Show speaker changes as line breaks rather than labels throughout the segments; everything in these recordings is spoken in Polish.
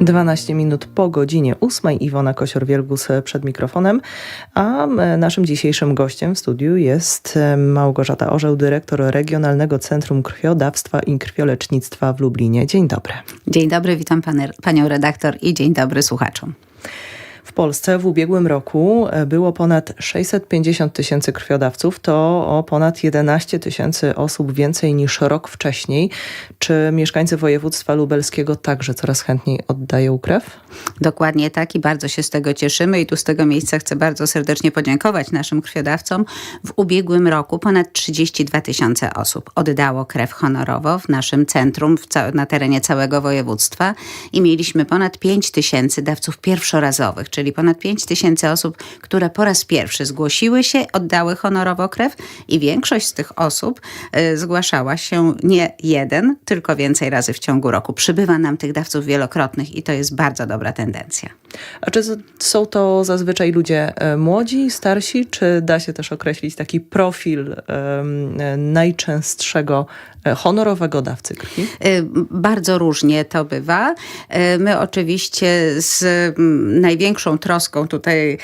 12 minut po godzinie 8. Iwona Kosior-Wielgus przed mikrofonem, a naszym dzisiejszym gościem w studiu jest Małgorzata Orzeł, dyrektor Regionalnego Centrum Krwiodawstwa i Krwiolecznictwa w Lublinie. Dzień dobry.
Dzień dobry, witam panę, panią redaktor i dzień dobry słuchaczom.
Polsce w ubiegłym roku było ponad 650 tysięcy krwiodawców, to o ponad 11 tysięcy osób więcej niż rok wcześniej. Czy mieszkańcy województwa lubelskiego także coraz chętniej oddają krew?
Dokładnie tak i bardzo się z tego cieszymy i tu z tego miejsca chcę bardzo serdecznie podziękować naszym krwiodawcom. W ubiegłym roku ponad 32 tysiące osób oddało krew honorowo w naszym centrum na terenie całego województwa i mieliśmy ponad 5 tysięcy dawców pierwszorazowych, czyli ponad 5 tysięcy osób, które po raz pierwszy zgłosiły się, oddały honorowo krew i większość z tych osób y, zgłaszała się nie jeden, tylko więcej razy w ciągu roku. Przybywa nam tych dawców wielokrotnych i to jest bardzo dobra tendencja.
A czy są to zazwyczaj ludzie e, młodzi, starsi, czy da się też określić taki profil um, najczęstszego e, honorowego dawcy krwi?
Bardzo różnie to bywa. My oczywiście z największą troską tutaj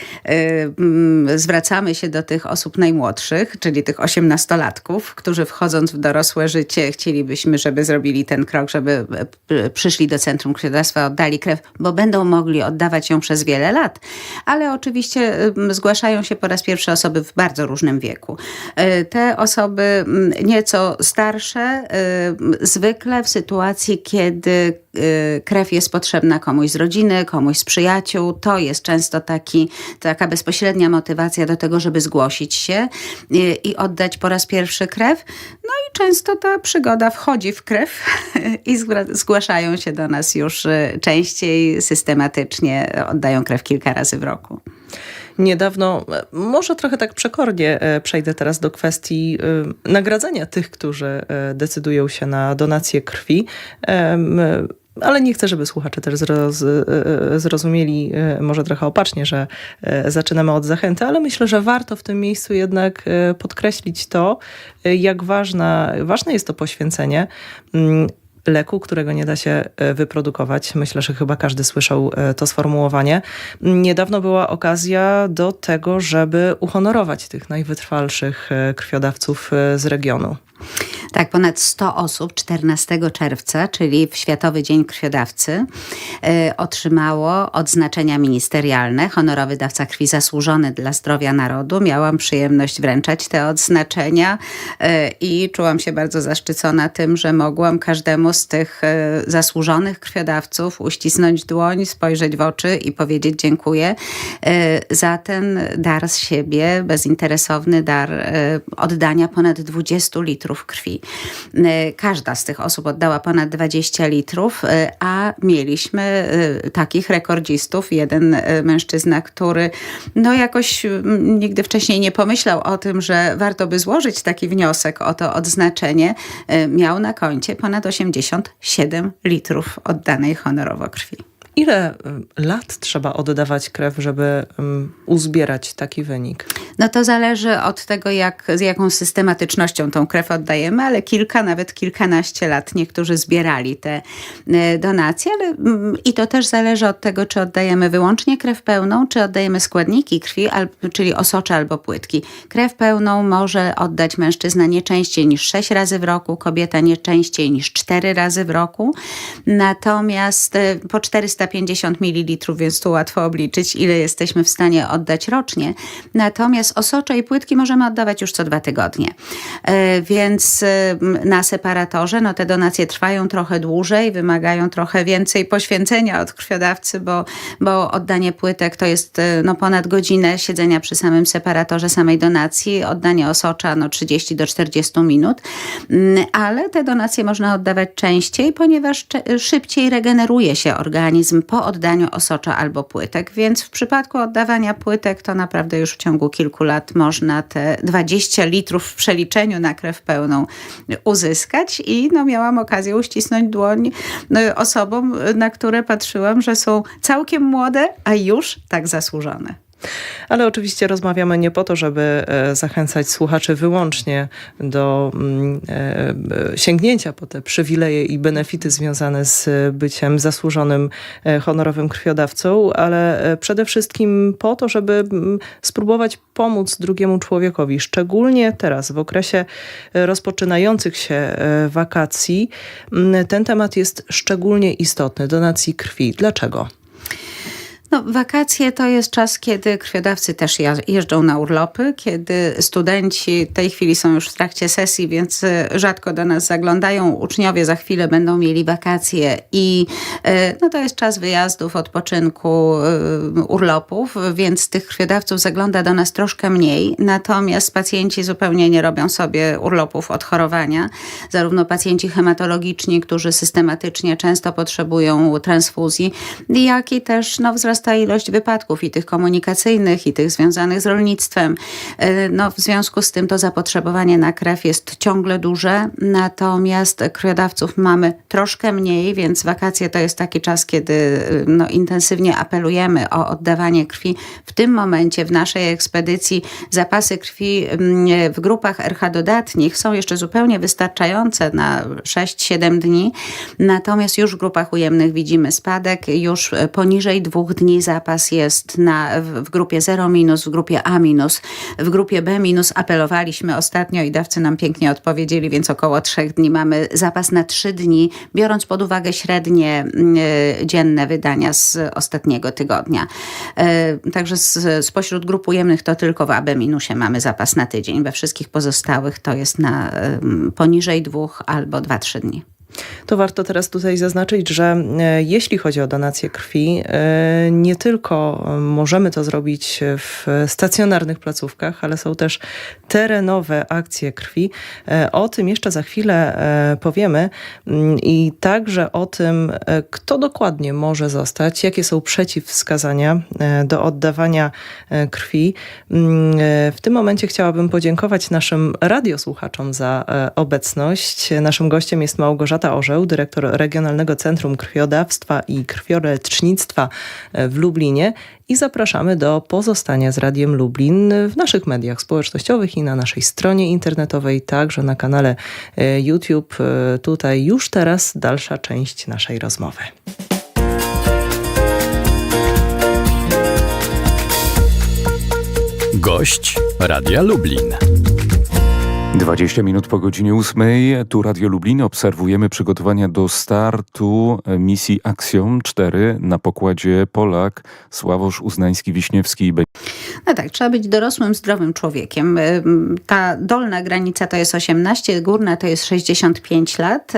zwracamy się do tych osób najmłodszych, czyli tych osiemnastolatków, którzy wchodząc w dorosłe życie chcielibyśmy, żeby zrobili ten krok, żeby przyszli do Centrum Krwiodawstwa, oddali krew, bo będą mogli oddawać ją przez wiele lat. Ale oczywiście zgłaszają się po raz pierwszy osoby w bardzo różnym wieku. Te osoby nieco starsze, zwykle w sytuacji, kiedy krew jest potrzebna komuś z rodziny, komuś z przyjaciół, to jest często taki, taka bezpośrednia motywacja do tego, żeby zgłosić się i, i oddać po raz pierwszy krew. No i często ta przygoda wchodzi w krew i zgłaszają się do nas już częściej, systematycznie, oddają krew kilka razy w roku.
Niedawno, może trochę tak przekornie przejdę teraz do kwestii nagradzania tych, którzy decydują się na donację krwi ale nie chcę, żeby słuchacze też zroz, zrozumieli może trochę opacznie, że zaczynamy od zachęty, ale myślę, że warto w tym miejscu jednak podkreślić to, jak ważna, ważne jest to poświęcenie leku, którego nie da się wyprodukować. Myślę, że chyba każdy słyszał to sformułowanie. Niedawno była okazja do tego, żeby uhonorować tych najwytrwalszych krwiodawców z regionu.
Tak, ponad 100 osób 14 czerwca, czyli w Światowy Dzień Krwiodawcy, y, otrzymało odznaczenia ministerialne. Honorowy dawca krwi zasłużony dla zdrowia narodu. Miałam przyjemność wręczać te odznaczenia y, i czułam się bardzo zaszczycona tym, że mogłam każdemu z tych y, zasłużonych krwiodawców uścisnąć dłoń, spojrzeć w oczy i powiedzieć dziękuję za ten dar z siebie, bezinteresowny dar oddania ponad 20 litrów krwi. E, każda z tych osób oddała ponad 20 litrów, e, a mieliśmy e, takich rekordzistów. Jeden mężczyzna, który no jakoś nigdy wcześniej nie pomyślał o tym, że warto by złożyć taki wniosek o to odznaczenie, miał na koncie ponad 87 litrów oddanej honorowo krwi.
Ile lat trzeba oddawać krew, żeby uzbierać taki wynik?
No to zależy od tego, jak, z jaką systematycznością tą krew oddajemy, ale kilka, nawet kilkanaście lat niektórzy zbierali te y, donacje, ale mm, i to też zależy od tego, czy oddajemy wyłącznie krew pełną, czy oddajemy składniki krwi, czyli osocze albo płytki. Krew pełną może oddać mężczyzna nie częściej niż 6 razy w roku, kobieta nie częściej niż 4 razy w roku, natomiast y, po 400 350 ml, więc tu łatwo obliczyć, ile jesteśmy w stanie oddać rocznie. Natomiast osocze i płytki możemy oddawać już co dwa tygodnie. E, więc na separatorze, no te donacje trwają trochę dłużej, wymagają trochę więcej poświęcenia od krwiodawcy, bo, bo oddanie płytek to jest e, no, ponad godzinę siedzenia przy samym separatorze samej donacji, oddanie osocza no 30 do 40 minut, mm, ale te donacje można oddawać częściej, ponieważ szybciej regeneruje się organizm po oddaniu osocza albo płytek, więc w przypadku oddawania płytek to naprawdę już w ciągu kilku kilku lat można te 20 litrów w przeliczeniu na krew pełną uzyskać i no, miałam okazję uścisnąć dłoń no, osobom, na które patrzyłam, że są całkiem młode, a już tak zasłużone.
Ale oczywiście rozmawiamy nie po to, żeby e, zachęcać słuchaczy wyłącznie do mm, e, sięgnięcia po te przywileje i benefity związane z byciem zasłużonym e, honorowym krwiodawcą, ale e, przede wszystkim po to, żeby mm, spróbować pomóc drugiemu człowiekowi, szczególnie teraz w okresie e, rozpoczynających się e, wakacji. Mm, Ten temat jest szczególnie istotny, donacji krwi. Dlaczego?
No, wakacje to jest czas, kiedy krwiodawcy też jeżdżą na urlopy, kiedy studenci w tej chwili są już w trakcie sesji, więc e, rzadko do nas zaglądają. Uczniowie za chwilę będą mieli wakacje i e, no, to jest czas wyjazdów, odpoczynku, e, urlopów, więc tych krwiodawców zagląda do nas troszkę mniej. Natomiast pacjenci zupełnie nie robią sobie urlopów od chorowania. Zarówno pacjenci hematologiczni, którzy systematycznie często potrzebują transfuzji, jak i też no, wzrasta ilość wypadków i tych komunikacyjnych, i tych związanych z rolnictwem. E, No, w związku z tym to zapotrzebowanie na krew jest ciągle duże, natomiast krwiodawców mamy troszkę mniej, więc wakacje to jest taki czas, kiedy e, no, intensywnie apelujemy o oddawanie krwi. W tym momencie w naszej ekspedycji zapasy krwi mm, w grupach RH dodatnich są jeszcze zupełnie wystarczające na 6-7 dni, natomiast już w grupach ujemnych widzimy spadek, już e, poniżej dwóch dni zapas jest na, w, grupie 0 minus, w grupie A minus, w grupie B minus apelowaliśmy ostatnio i dawcy nam pięknie odpowiedzieli, więc około trzech dni mamy zapas na trzy dni, biorąc pod uwagę średnie e, dzienne wydania z ostatniego tygodnia. E, Także z, spośród grup ujemnych to tylko w AB minusie mamy zapas na tydzień. We wszystkich pozostałych to jest na em, poniżej dwóch albo dwa, trzy dni.
To warto teraz tutaj zaznaczyć, że e, jeśli chodzi o donację krwi, e, nie tylko możemy to zrobić w stacjonarnych placówkach, ale są też terenowe akcje krwi. E, O tym jeszcze za chwilę e, powiemy Mm, i także o tym, e, kto dokładnie może zostać, jakie są przeciwwskazania e, do oddawania e, krwi. Mm, e, W tym momencie chciałabym podziękować naszym radiosłuchaczom za e, obecność. Naszym gościem jest Małgorzata Orzeł, dyrektor Regionalnego Centrum Krwiodawstwa i Krwiolecznictwa w Lublinie i zapraszamy do pozostania z Radiem Lublin w naszych mediach społecznościowych i na naszej stronie internetowej, także na kanale e, YouTube. E, Tutaj już teraz dalsza część naszej rozmowy.
Gość Radia Lublin.
20 minut po godzinie 8. Tu Radio Lublin. Obserwujemy przygotowania do startu misji Axiom 4 na pokładzie Polak Sławosz Uznański-Wiśniewski.
No tak, trzeba być dorosłym, zdrowym człowiekiem. Ta dolna granica to jest 18, górna to jest 65 lat.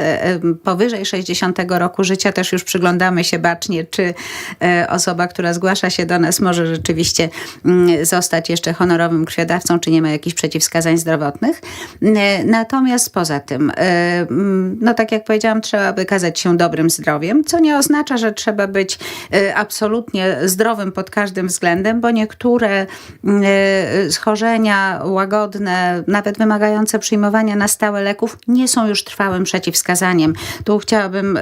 Powyżej 60 roku życia też już przyglądamy się bacznie, czy e, osoba, która zgłasza się do nas, może rzeczywiście mm, zostać jeszcze honorowym krwiodawcą, czy nie ma jakichś przeciwwskazań zdrowotnych. E, Natomiast poza tym, e, mm, no tak jak powiedziałam, trzeba wykazać się dobrym zdrowiem, co nie oznacza, że trzeba być e, absolutnie zdrowym pod każdym względem, bo niektóre schorzenia łagodne, nawet wymagające przyjmowania na stałe leków, nie są już trwałym przeciwwskazaniem. Tu chciałabym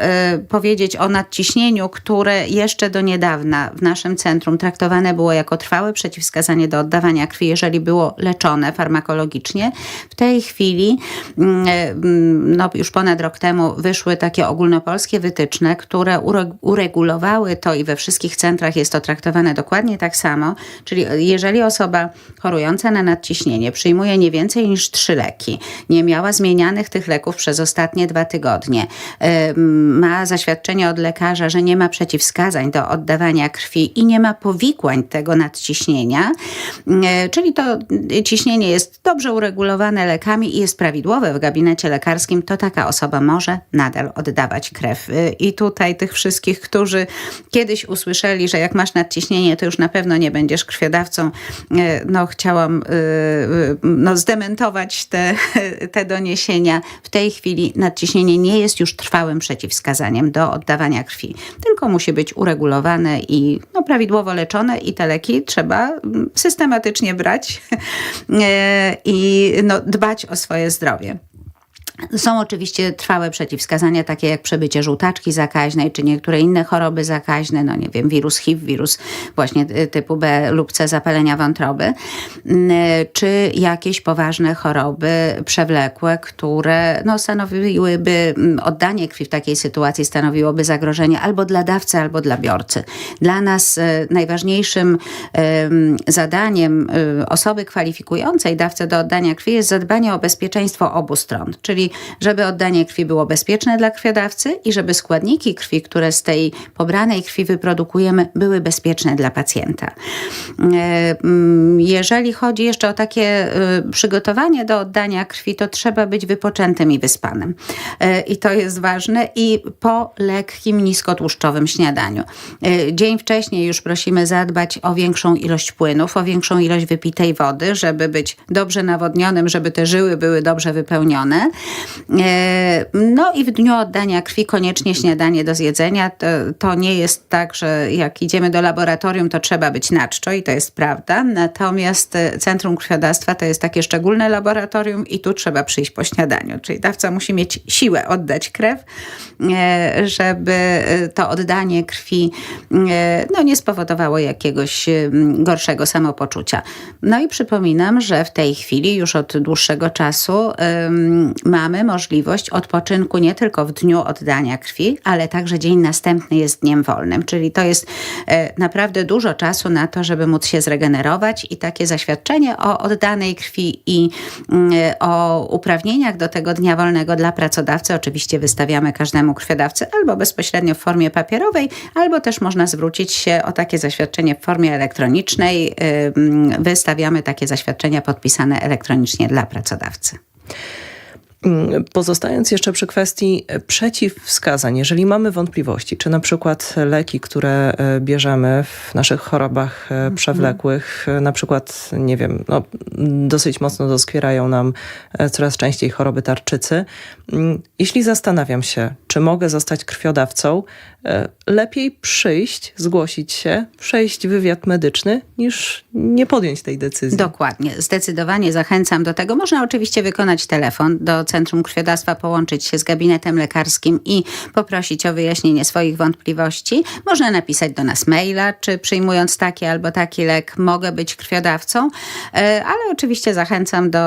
powiedzieć o nadciśnieniu, które jeszcze do niedawna w naszym centrum traktowane było jako trwałe przeciwwskazanie do oddawania krwi, jeżeli było leczone farmakologicznie. W tej chwili, mm, e, mm, no już ponad rok temu, wyszły takie ogólnopolskie wytyczne, które ure- uregulowały to i we wszystkich centrach jest to traktowane dokładnie tak samo. Czyli jeżeli osoba chorująca na nadciśnienie przyjmuje nie więcej niż trzy leki, nie miała zmienianych tych leków przez ostatnie dwa tygodnie, e, ma zaświadczenie od lekarza, że nie ma przeciwwskazań do oddawania krwi i nie ma powikłań tego nadciśnienia, e, czyli to ciśnienie jest dobrze uregulowane lekami i jest prawidłowe w gabinecie lekarskim, to taka osoba może nadal oddawać krew. Y, I tutaj tych wszystkich, którzy kiedyś usłyszeli, że jak masz nadciśnienie, to już na pewno nie będziesz krwiodawcą, y, no chciałam y, no, zdementować te, te doniesienia. W tej chwili nadciśnienie nie jest już trwałym przeciwwskazaniem do oddawania krwi, tylko musi być uregulowane i no, prawidłowo leczone i te leki trzeba mm, systematycznie brać i no, dbać o swoje zdrowie. Są oczywiście trwałe przeciwwskazania, takie jak przebycie żółtaczki zakaźnej, czy niektóre inne choroby zakaźne, no nie wiem, wirus HIV, wirus właśnie y, typu B lub C, zapalenia wątroby, Mm, czy jakieś poważne choroby przewlekłe, które no, stanowiłyby, mm, oddanie krwi w takiej sytuacji stanowiłoby zagrożenie albo dla dawcy, albo dla biorcy. Dla nas e, najważniejszym em, zadaniem e, osoby kwalifikującej dawcę do oddania krwi jest zadbanie o bezpieczeństwo obu stron, czyli żeby oddanie krwi było bezpieczne dla krwiodawcy i żeby składniki krwi, które z tej pobranej krwi wyprodukujemy, były bezpieczne dla pacjenta. E, mm, Jeżeli chodzi jeszcze o takie e, przygotowanie do oddania krwi, to trzeba być wypoczętym i wyspanym. E, I to jest ważne i po lekkim, niskotłuszczowym śniadaniu. Dzień wcześniej już prosimy zadbać o większą ilość płynów, o większą ilość wypitej wody, żeby być dobrze nawodnionym, żeby te żyły były dobrze wypełnione. E, No i w dniu oddania krwi koniecznie śniadanie do zjedzenia. To, to nie jest tak, że jak idziemy do laboratorium, to trzeba być na czczo i to jest prawda. Natomiast e, Centrum Krwiodawstwa to jest takie szczególne laboratorium i tu trzeba przyjść po śniadaniu. Czyli dawca musi mieć siłę oddać krew, e, żeby to oddanie krwi no, nie spowodowało jakiegoś gorszego samopoczucia. No i przypominam, że w tej chwili już od dłuższego czasu em, mamy możliwość odpoczynku nie tylko w dniu oddania krwi, ale także dzień następny jest dniem wolnym. Czyli to jest e, naprawdę dużo czasu na to, żeby móc się zregenerować i takie zaświadczenie o oddanej krwi i mm, o uprawnieniach do tego dnia wolnego dla pracodawcy oczywiście wystawiamy każdemu krwiodawcy albo bezpośrednio w formie papierowej, albo też można zwrócić się o takie zaświadczenie w formie elektronicznej. Ym, Wystawiamy takie zaświadczenia podpisane elektronicznie dla pracodawcy.
Mm, Pozostając jeszcze przy kwestii e, przeciwwskazań, jeżeli mamy wątpliwości, czy na przykład leki, które e, bierzemy w naszych chorobach e, przewlekłych, e, na przykład, nie wiem, no, dosyć mocno doskwierają nam coraz częściej choroby tarczycy. Mm, Jeśli zastanawiam się, czy mogę zostać krwiodawcą, lepiej przyjść, zgłosić się, przejść wywiad medyczny, niż nie podjąć tej decyzji.
Dokładnie, zdecydowanie zachęcam do tego. Można oczywiście wykonać telefon do Centrum Krwiodawstwa, połączyć się z gabinetem lekarskim i poprosić o wyjaśnienie swoich wątpliwości. Można napisać do nas maila, czy przyjmując taki albo taki lek mogę być krwiodawcą, E, ale oczywiście zachęcam do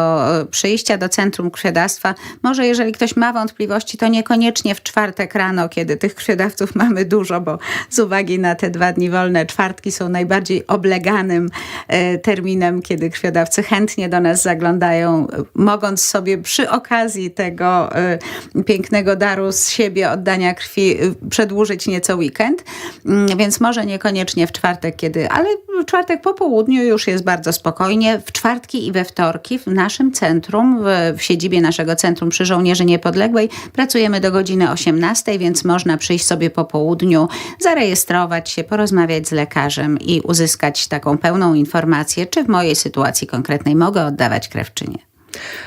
e, przyjścia do Centrum Krwiodawstwa. Może jeżeli ktoś ma wątpliwości, to niekoniecznie w czwartek rano, kiedy tych krwiodawców mamy dużo, bo z uwagi na te dwa dni wolne, czwartki są najbardziej obleganym e, terminem, kiedy krwiodawcy chętnie do nas zaglądają, mogąc sobie przy okazji tego e, pięknego daru z siebie oddania krwi e, przedłużyć nieco weekend. Mm, Więc może niekoniecznie w czwartek, kiedy, ale w czwartek po południu już jest bardzo spokojnie. W czwartki i we wtorki w naszym centrum, w, w siedzibie naszego centrum przy Żołnierzy Niepodległej pracujemy do godziny 18, więc można przyjść sobie po południu, zarejestrować się, porozmawiać z lekarzem i uzyskać taką pełną informację, czy w mojej sytuacji konkretnej mogę oddawać krew, czy nie.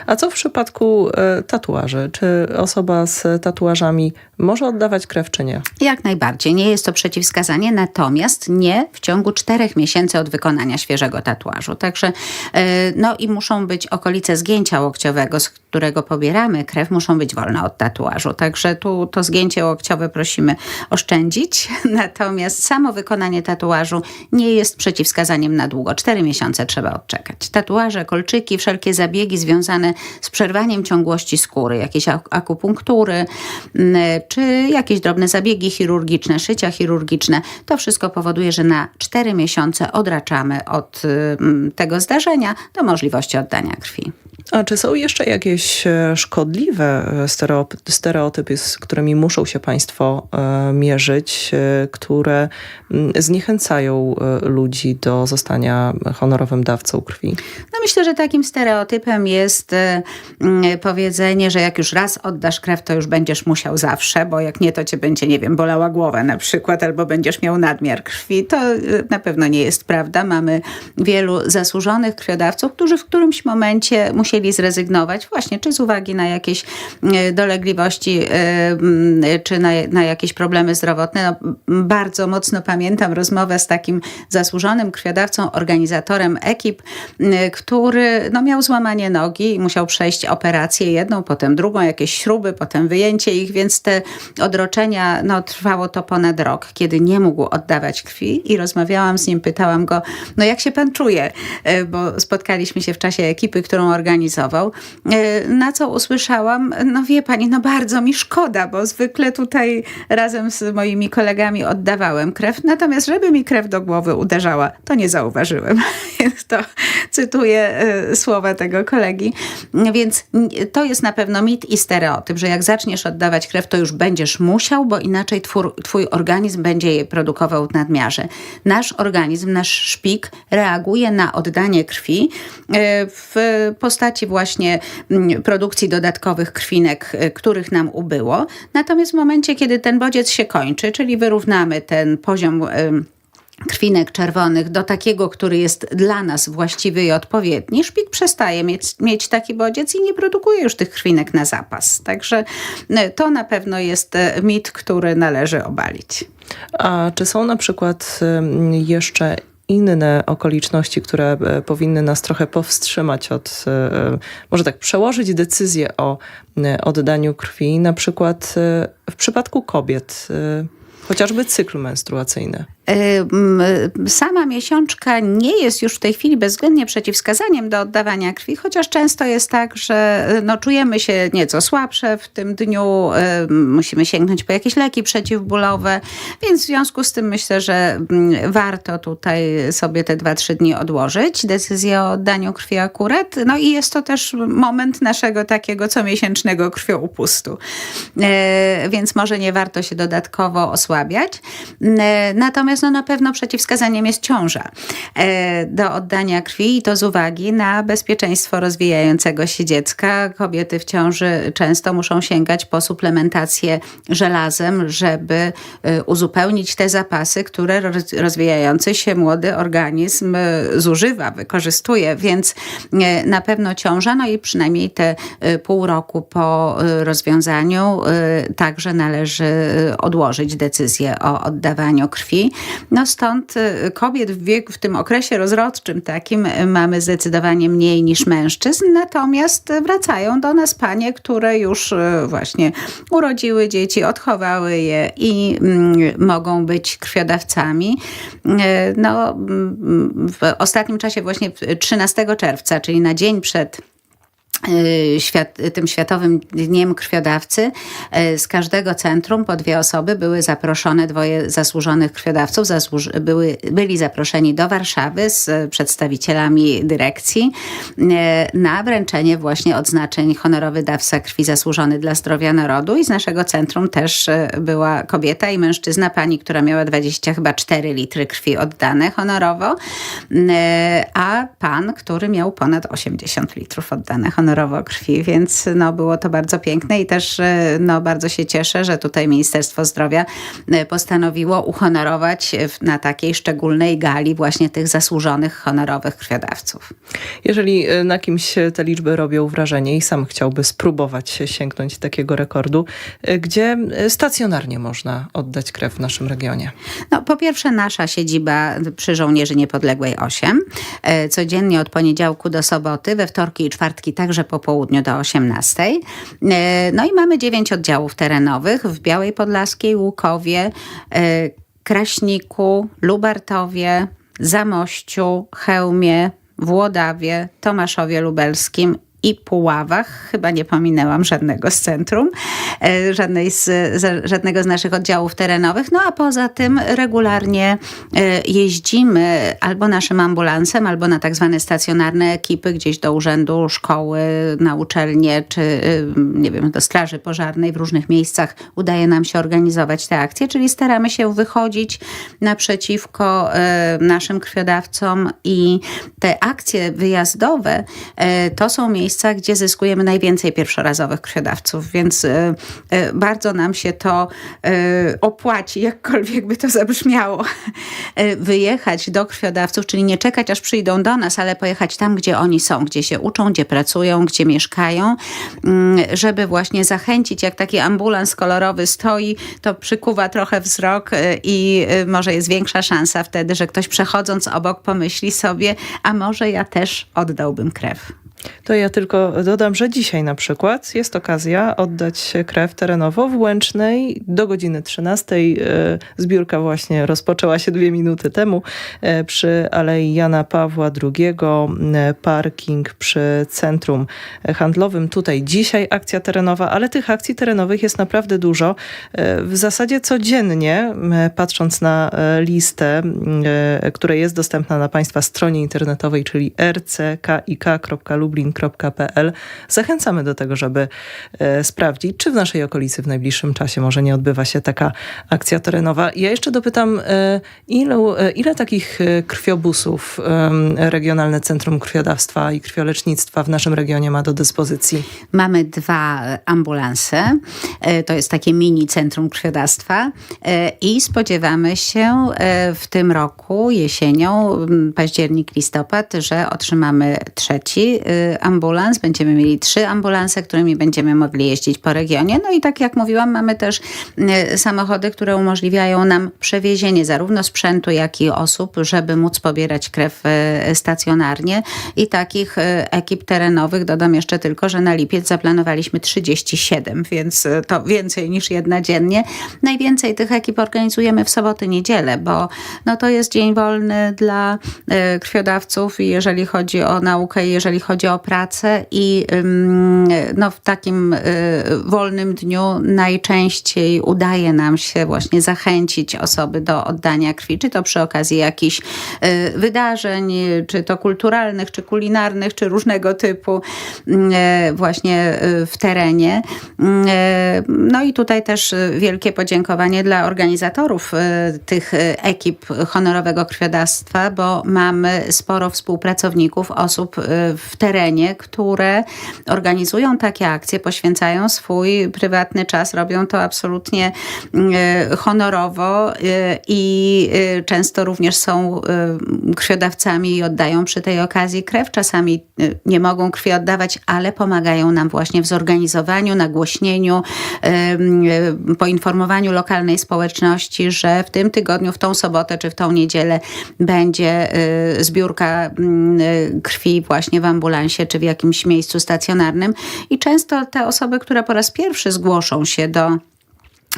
A co w przypadku e, tatuaży? Czy osoba z tatuażami może oddawać krew, czy nie?
Jak najbardziej. Nie jest to przeciwwskazanie, natomiast nie w ciągu czterech miesięcy od wykonania świeżego tatuażu. Także, e, no i muszą być okolice zgięcia łokciowego, z którego pobieramy krew, muszą być wolne od tatuażu. Także tu to zgięcie łokciowe prosimy oszczędzić. Natomiast samo wykonanie tatuażu nie jest przeciwwskazaniem na długo. Cztery miesiące trzeba odczekać. Tatuaże, kolczyki, wszelkie zabiegi związane z przerwaniem ciągłości skóry, jakieś ak- akupunktury, mm, czy jakieś drobne zabiegi chirurgiczne, szycia chirurgiczne, to wszystko powoduje, że na cztery miesiące odraczamy od mm, tego zdarzenia do możliwości oddania krwi.
A czy są jeszcze jakieś e, szkodliwe e, stereotypy, z którymi muszą się Państwo e, mierzyć, które zniechęcają ludzi do zostania honorowym dawcą krwi?
No myślę, że takim stereotypem jest powiedzenie, że jak już raz oddasz krew, to już będziesz musiał zawsze, bo jak nie, to cię będzie, nie wiem, bolała głowa na przykład, albo będziesz miał nadmiar krwi. To na pewno nie jest prawda. Mamy wielu zasłużonych krwiodawców, którzy w którymś momencie musieli musieli zrezygnować właśnie czy z uwagi na jakieś e, dolegliwości, e, czy na, na jakieś problemy zdrowotne. No, bardzo mocno pamiętam rozmowę z takim zasłużonym krwiodawcą, organizatorem ekip, który no, miał złamanie nogi i musiał przejść operację jedną, potem drugą, jakieś śruby, potem wyjęcie ich, więc te odroczenia, no, trwało to ponad rok, kiedy nie mógł oddawać krwi i rozmawiałam z nim, pytałam go, no jak się pan czuje, E, bo spotkaliśmy się w czasie ekipy, którą organizował, E, na co usłyszałam, no wie pani, no bardzo mi szkoda, bo zwykle tutaj razem z moimi kolegami oddawałem krew, natomiast żeby mi krew do głowy uderzała, to nie zauważyłem. To cytuję e, słowa tego kolegi. Więc to jest na pewno mit i stereotyp, że jak zaczniesz oddawać krew, to już będziesz musiał, bo inaczej twór, twój organizm będzie jej produkował w nadmiarze. Nasz organizm, nasz szpik reaguje na oddanie krwi e, w postaci właśnie mm, produkcji dodatkowych krwinek, e, których nam ubyło. Natomiast w momencie, kiedy ten bodziec się kończy, czyli wyrównamy ten poziom em, krwinek czerwonych do takiego, który jest dla nas właściwy i odpowiedni, szpik przestaje mieć, mieć taki bodziec i nie produkuje już tych krwinek na zapas. Także e, to na pewno jest mit, który należy obalić.
A czy są na przykład jeszcze inne okoliczności, które e, powinny nas trochę powstrzymać od, e, może tak, przełożyć decyzję o e, oddaniu krwi, na przykład e, w przypadku kobiet, e, chociażby cykl menstruacyjny?
Sama miesiączka nie jest już w tej chwili bezwzględnie przeciwwskazaniem do oddawania krwi, chociaż często jest tak, że no, czujemy się nieco słabsze w tym dniu, musimy sięgnąć po jakieś leki przeciwbólowe, więc w związku z tym myślę, że warto tutaj sobie te 2-3 dni odłożyć decyzję o oddaniu krwi akurat. No i jest to też moment naszego takiego comiesięcznego krwioupustu, E, więc może nie warto się dodatkowo osłabiać. E, Natomiast no, na pewno przeciwwskazaniem jest ciąża e, do oddania krwi i to z uwagi na bezpieczeństwo rozwijającego się dziecka. Kobiety w ciąży często muszą sięgać po suplementację żelazem, żeby e, uzupełnić te zapasy, które roz- rozwijający się młody organizm e, zużywa, wykorzystuje, więc na pewno ciąża, no i przynajmniej te pół roku po rozwiązaniu także należy odłożyć decyzję o oddawaniu krwi. No stąd e, kobiet w wieku, w tym okresie rozrodczym takim e, mamy zdecydowanie mniej niż mężczyzn, natomiast wracają do nas panie, które już e, właśnie urodziły dzieci, odchowały je i mm, mogą być krwiodawcami. No, mm, w ostatnim czasie właśnie 13 czerwca, czyli na dzień przed y, świat, tym Światowym Dniem Krwiodawcy y, z każdego centrum po dwie osoby były zaproszone, dwoje zasłużonych krwiodawców. Zasłuż, były, byli zaproszeni do Warszawy z przedstawicielami dyrekcji y, na wręczenie właśnie odznaczeń honorowy dawca krwi zasłużony dla zdrowia narodu. I z naszego centrum też y, była kobieta i mężczyzna, pani, która miała 20 chyba 4 litry krwi oddane honorowo, y, a pan, który miał ponad 80 litrów oddane honorowo krwi, więc no, było to bardzo piękne i też y, no, bardzo się cieszę, że tutaj Ministerstwo Zdrowia y, postanowiło uhonorować w- na takiej szczególnej gali właśnie tych zasłużonych honorowych krwiodawców.
Jeżeli e, na kimś te liczby robią wrażenie i sam chciałby spróbować sięgnąć takiego rekordu, e, gdzie e, stacjonarnie można oddać krew w naszym regionie?
No, po pierwsze nasza siedziba przy Żołnierzy Niepodległej 8. E, Codziennie od poniedziałku do soboty, we wtorki i czwartki także po południu do 18. E, No i mamy dziewięć oddziałów terenowych w Białej Podlaskiej, Łukowie, e, Kraśniku, Lubartowie, Zamościu, Chełmie, Włodawie, Tomaszowie Lubelskim i Puławach. Chyba nie pominęłam żadnego z centrum, e, żadnej z, żadnego z naszych oddziałów terenowych. No a poza tym regularnie e, jeździmy albo naszym ambulansem, albo na tak zwane stacjonarne ekipy gdzieś do urzędu, szkoły, na uczelnie, czy e, nie wiem, do straży pożarnej w różnych miejscach udaje nam się organizować te akcje, czyli staramy się wychodzić naprzeciwko naszym krwiodawcom i te akcje wyjazdowe to są miejsca, miejscach, gdzie zyskujemy najwięcej pierwszorazowych krwiodawców, więc e, e, bardzo nam się to e, opłaci, jakkolwiek by to zabrzmiało, wyjechać do krwiodawców, czyli nie czekać, aż przyjdą do nas, ale pojechać tam, gdzie oni są, gdzie się uczą, gdzie pracują, gdzie mieszkają, mm, żeby właśnie zachęcić, jak taki ambulans kolorowy stoi, to przykuwa trochę wzrok i może jest większa szansa wtedy, że ktoś przechodząc obok pomyśli sobie, a może ja też oddałbym krew.
To ja tylko dodam, że dzisiaj na przykład jest okazja oddać krew terenowo w Łęcznej do godziny 13. E, Zbiórka właśnie rozpoczęła się dwie minuty temu e, przy Alei Jana Pawła II, e, parking przy centrum handlowym. Tutaj dzisiaj akcja terenowa, ale tych akcji terenowych jest naprawdę dużo. W zasadzie codziennie, patrząc na listę, która jest dostępna na Państwa stronie internetowej, czyli rckik.lublin.pl, zachęcamy do tego, żeby e, sprawdzić, czy w naszej okolicy w najbliższym czasie może nie odbywa się taka akcja terenowa. Ja jeszcze dopytam, e, ilu, e, ile takich e, krwiobusów Regionalne Centrum Krwiodawstwa i Krwiolecznictwa w naszym regionie ma do dyspozycji?
Mamy dwa ambulanse. To jest takie mini centrum krwiodawstwa i spodziewamy się w tym roku, jesienią, październik, listopad, że otrzymamy trzeci ambulans. Będziemy mieli trzy ambulanse, którymi będziemy mogli jeździć po regionie. No i tak jak mówiłam, mamy też e, samochody, które umożliwiają nam przewiezienie zarówno sprzętu, jak i osób, żeby móc pobierać krew e, stacjonarnie. I takich e, ekip terenowych, dodam jeszcze tylko, że na lipiec zaplanowaliśmy 37, więc to więcej niż jedna dziennie. Najwięcej tych ekip organizujemy w soboty, niedzielę, bo no, to jest dzień wolny dla krwiodawców i jeżeli chodzi o naukę, jeżeli chodzi o pracę i no, w takim y, wolnym dniu najczęściej udaje nam się właśnie zachęcić osoby do oddania krwi, czy to przy okazji jakichś y, wydarzeń, czy to kulturalnych, czy kulinarnych, czy różnego typu y, właśnie w terenie. No i tutaj też wielkie podziękowanie dla organizatorów tych ekip honorowego krwiodawstwa, bo mamy sporo współpracowników, osób w terenie, które organizują takie akcje, poświęcają swój prywatny czas, robią to absolutnie y, honorowo y, i y, często również są krwiodawcami i oddają przy tej okazji krew. Czasami nie mogą krwi oddawać, ale pomagają nam właśnie w zorganizowaniu, nagłośnieniu, poinformowaniu lokalnej społeczności, że w tym tygodniu, w tą sobotę czy w tą niedzielę będzie zbiórka krwi właśnie w ambulansie czy w jakimś miejscu stacjonarnym. I często te osoby, które po raz pierwszy zgłoszą się do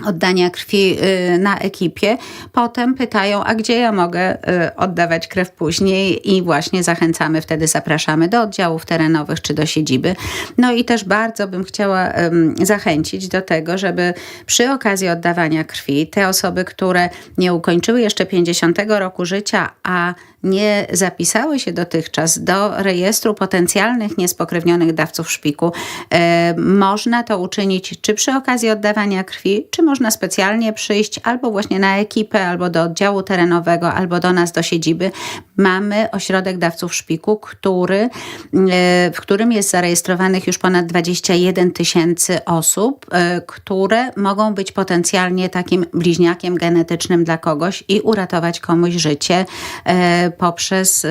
oddania krwi y, na ekipie, potem pytają, a gdzie ja mogę y, oddawać krew później i właśnie zachęcamy, wtedy zapraszamy do oddziałów terenowych czy do siedziby. No i też bardzo bym chciała zachęcić do tego, żeby przy okazji oddawania krwi te osoby, które nie ukończyły jeszcze 50 roku życia, a nie zapisały się dotychczas do rejestru potencjalnych niespokrewnionych dawców szpiku, e, można to uczynić czy przy okazji oddawania krwi, czy można specjalnie przyjść albo właśnie na ekipę, albo do oddziału terenowego, albo do nas do siedziby. Mamy ośrodek dawców szpiku, który, e, w którym jest zarejestrowanych już ponad 21 tysięcy osób, e, które mogą być potencjalnie takim bliźniakiem genetycznym dla kogoś i uratować komuś życie e, poprzez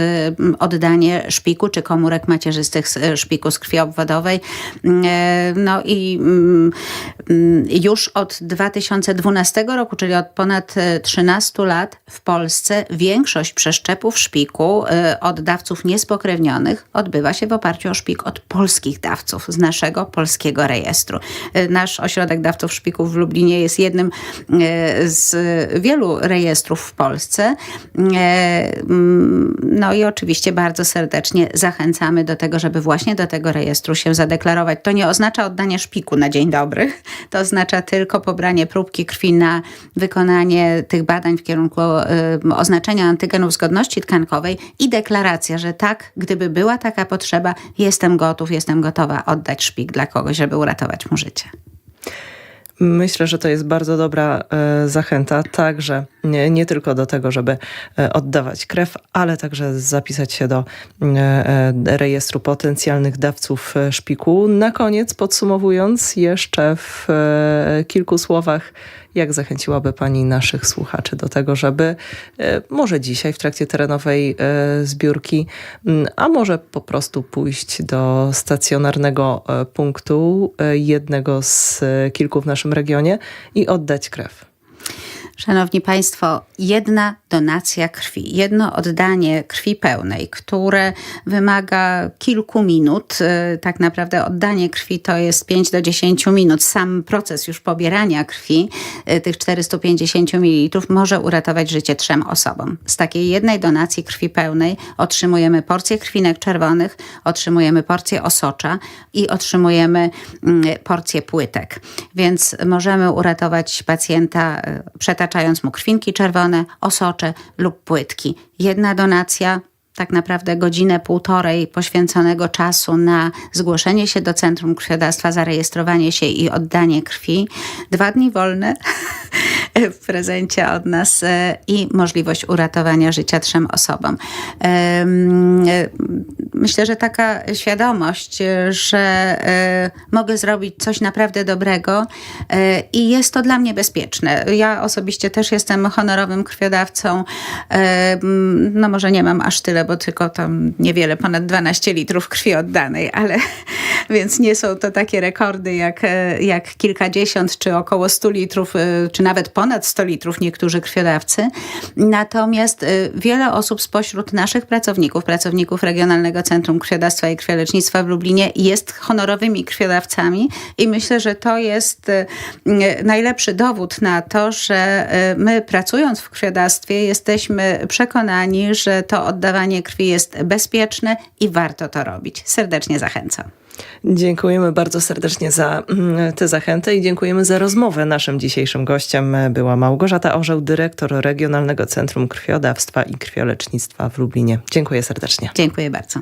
oddanie szpiku czy komórek macierzystych z szpiku z krwi obwodowej. No i mm, mm, już od 2012 roku, czyli od ponad e, 13 lat w Polsce większość przeszczepów szpiku e, od dawców niespokrewnionych odbywa się w oparciu o szpik od polskich dawców z naszego polskiego rejestru. E, Nasz ośrodek dawców szpiku w Lublinie jest jednym e, z wielu rejestrów w Polsce. E, mm, No i oczywiście bardzo serdecznie zachęcamy do tego, żeby właśnie do tego rejestru się zadeklarować. To nie oznacza oddanie szpiku na dzień dobry. To oznacza tylko pobranie próbki krwi na wykonanie tych badań w kierunku oznaczenia antygenów zgodności tkankowej i deklaracja, że tak, gdyby była taka potrzeba, jestem gotów, jestem gotowa oddać szpik dla kogoś, żeby uratować mu życie.
Myślę, że to jest bardzo dobra e, zachęta, także nie, nie tylko do tego, żeby e, oddawać krew, ale także zapisać się do e, rejestru potencjalnych dawców szpiku. Na koniec, podsumowując, jeszcze w kilku słowach, jak zachęciłaby Pani naszych słuchaczy do tego, żeby może dzisiaj w trakcie terenowej zbiórki, a może po prostu pójść do stacjonarnego punktu, jednego z kilku w naszym regionie i oddać krew.
Szanowni Państwo, jedna donacja krwi, jedno oddanie krwi pełnej, które wymaga kilku minut. y, Tak naprawdę oddanie krwi to jest 5 do 10 minut. Sam proces już pobierania krwi, y, tych 450 ml, może uratować życie trzem osobom. Z takiej jednej donacji krwi pełnej otrzymujemy porcję krwinek czerwonych, otrzymujemy porcję osocza i otrzymujemy mm, porcję płytek. Więc możemy uratować pacjenta y, przetaczając mu krwinki czerwone, osocze lub płytki. Jedna donacja tak naprawdę godzinę, półtorej poświęconego czasu na zgłoszenie się do Centrum Krwiodawstwa, zarejestrowanie się i oddanie krwi. Dwa dni wolne w prezencie od nas e, i możliwość uratowania życia trzem osobom. E, Myślę, że taka świadomość, e, że mogę zrobić coś naprawdę dobrego i jest to dla mnie bezpieczne. Ja osobiście też jestem honorowym krwiodawcą. No może nie mam aż tyle, bo tylko tam niewiele, ponad 12 litrów krwi oddanej, ale więc nie są to takie rekordy jak, e, jak kilkadziesiąt, czy około 100 litrów, e, czy nawet ponad 100 litrów niektórzy krwiodawcy. Natomiast e, wiele osób spośród naszych pracowników, pracowników Regionalnego Centrum Krwiodawstwa i Krwiolecznictwa w Lublinie jest honorowymi krwiodawcami i myślę, że to jest najlepszy dowód na to, że my pracując w krwiodawstwie jesteśmy przekonani, że to oddawanie krwi jest bezpieczne i warto to robić. Serdecznie zachęcam.
Dziękujemy bardzo serdecznie za mm, tę zachętę i dziękujemy za rozmowę. Naszym dzisiejszym gościem była Małgorzata Orzeł, dyrektor Regionalnego Centrum Krwiodawstwa i Krwiolecznictwa w Lublinie. Dziękuję serdecznie.
Dziękuję bardzo.